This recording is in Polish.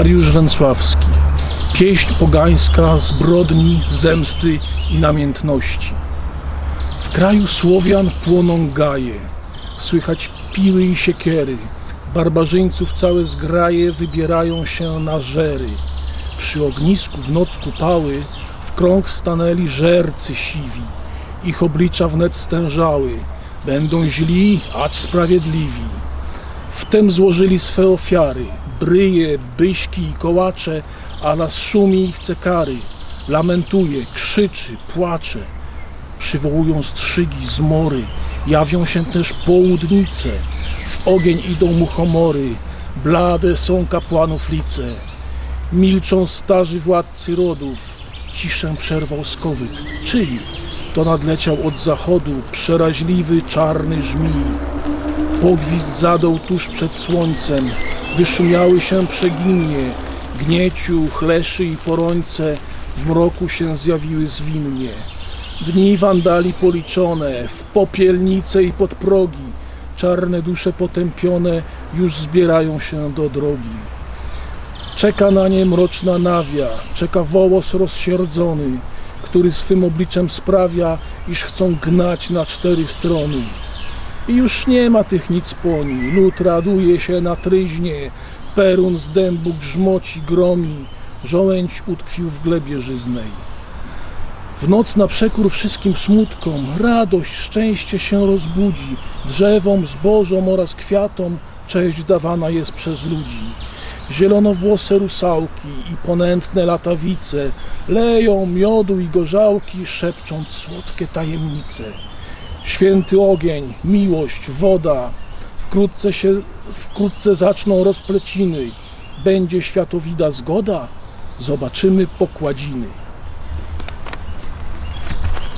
Dariusz Węcławski. Pieśń pogańska zbrodni, zemsty i namiętności. W kraju Słowian płoną gaje, słychać piły i siekiery. Barbarzyńców całe zgraje wybierają się na żery. Przy ognisku w noc kupały w krąg stanęli żercy siwi. Ich oblicza wnet stężały. Będą źli, acz sprawiedliwi. Wtem złożyli swe ofiary, bryje, byśki i kołacze, a nas szumi i chce kary. Lamentuje, krzyczy, płacze. Przywołują strzygi, zmory, jawią się też południce. W ogień idą muchomory, blade są kapłanów lice. Milczą starzy władcy rodów, ciszę przerwał skowyt. Czyj? To nadleciał od zachodu przeraźliwy czarny żmij. Pogwizd zadał tuż przed słońcem, wyszumiały się przeginie, gnieciu, chleszy i porońce w mroku się zjawiły zwinnie. Dni wandali policzone, w popielnice i pod progi, czarne dusze potępione już zbierają się do drogi. Czeka na nie mroczna nawia, czeka wołos rozsierdzony, który swym obliczem sprawia, iż chcą gnać na cztery strony. I już nie ma tych nic poni, lud raduje się na tryźnie, perun z dębu grzmoci, gromi, żołędź utkwił w glebie żyznej. W noc na przekór wszystkim smutkom, radość, szczęście się rozbudzi, drzewom, zbożom oraz kwiatom cześć dawana jest przez ludzi. Zielonowłose rusałki i ponętne latawice leją miodu i gorzałki, szepcząc słodkie tajemnice. Święty ogień, miłość, woda, wkrótce się, wkrótce zaczną rozpleciny. Będzie światowida zgoda, zobaczymy pokładziny.